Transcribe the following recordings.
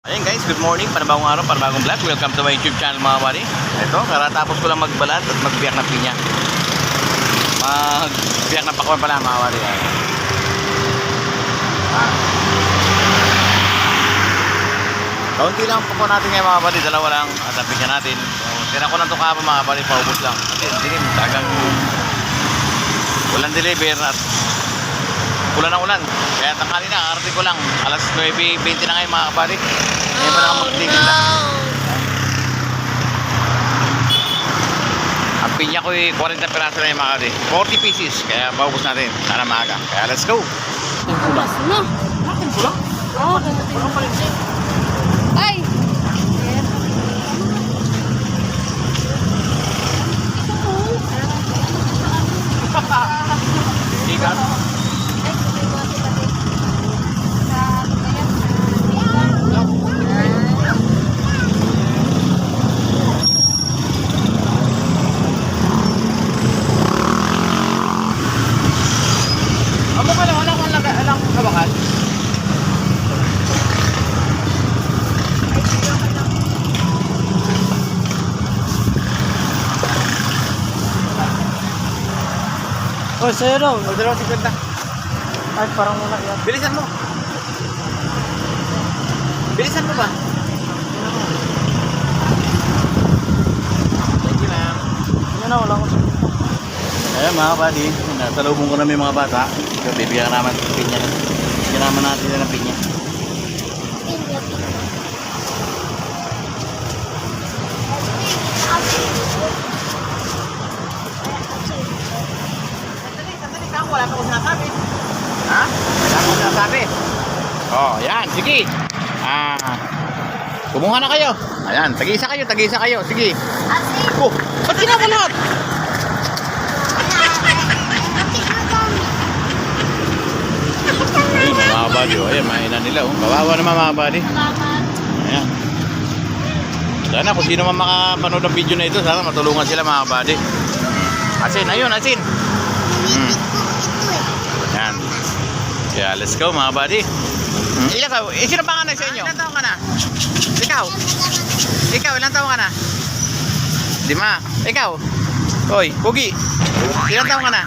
Ayun guys, good morning, panibagong araw, panibagong vlog. Welcome to my YouTube channel mga pare. Ito, karatapos ko lang magbalat at magbiyak ng pinya. Magbiyak ng pakwan pala mga. Ayan. Ah. Kaunti lang po natin ngayon mga pare, dalawa lang at ang pinya natin. So, tira ko lang ito kahapon mga pare, paubos lang. Kasi dilim, tagang walang deliver at ulan ng ulan. Kaya tanghali na, karating ko lang. Alas 9.20 na ngayon mga kapari. Ngayon pa lang ako magtigil na. Ang pinya ko ay 40 peraso na yung mga kapari. 40 pieces. Kaya paubos natin. Sana maaga. Kaya let's go. Pulas na. Akin ko lang. Oo, ganito. Ay! Oh, sa'yo daw. O, dalawang 50. Ay, parang wala yan. Bilisan mo. Bilisan mo ba? Thank you, ma'am. Yan na, wala ko. Ayan mga buddy, nasalubong ko namin mga bata. So, bibigyan naman ng pinya. Bibigyan naman natin nila ng pinya. Sandali, sandali ka. Wala pa ko sinasabi. Ha? Wala pa ko sinasabi. Oh, yan. Sige. Ah, kumuha na kayo. Ayan, tag-isa kayo, tag-isa kayo. Sige. Oh, ba't tinama lahat? Ayun, mga buddy. Oh. Ayan, mainan nila. Oh. Kawawa naman mga buddy. Ayan. Sana kung sino man makapanood ng video na ito, sana matulungan sila mga buddy. Asin, ayun, asin. Hmm. Yan. Kaya let's go mga buddy. Hmm. Ikaw, eh, sino panganay sa inyo? Ilan taong ka na? Ikaw? Ikaw, ilan taong ka na? Lima. Ikaw? Hoy, Pugi. Ilan taong ka na?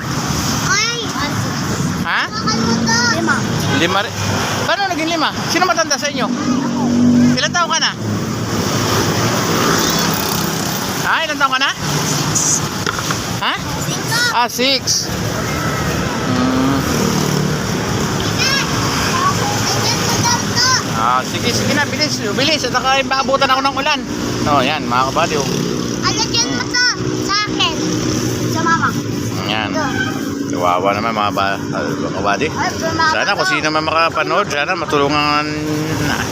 Ha? Lima. Lima rin. Paano naging lima? Sino matanda sa inyo? Ilan taong ka na? Ha? Ilan taong ka na? Ha? Ah, six. Hmm. Ah, sige, sige na, bilis, bilis. At saka maabutan ako ng ulan. Oh, yan, mga kabady. Oh. Alagyan mo to sa akin. Sa mama. Yan. Kawawa naman mga ba mama Sana kung sino man makapanood, sana matulungan na-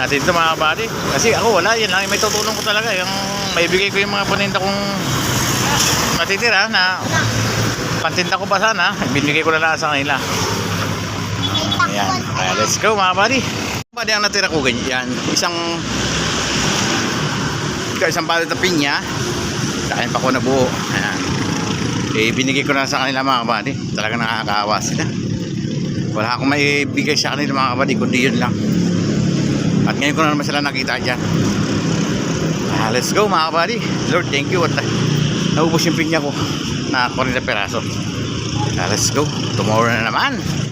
natin ito mga buddy. Kasi ako wala, yan lang may tutulong ko talaga. Yung maibigay ko yung mga paninda kong matitira na pantinda ko pa sana, binigay ko na lang sa kanila. Ayan. Kaya let's go mga buddy. Buddy ang natira ko ganyan. Isang isang balot na pinya. Kain pa ko na buo. Ayan. Eh, binigay ko na sa kanila mga buddy. Talaga nakakaawa sila. Wala akong maibigay sa kanila mga kabady, kundi yun lang. At ngayon ko na naman sila nakita dyan. Ah, let's go mga kabady. Lord, thank you. At ah, naubos yung pinya ko na 40 peraso. Ah, let's go. Tomorrow na naman.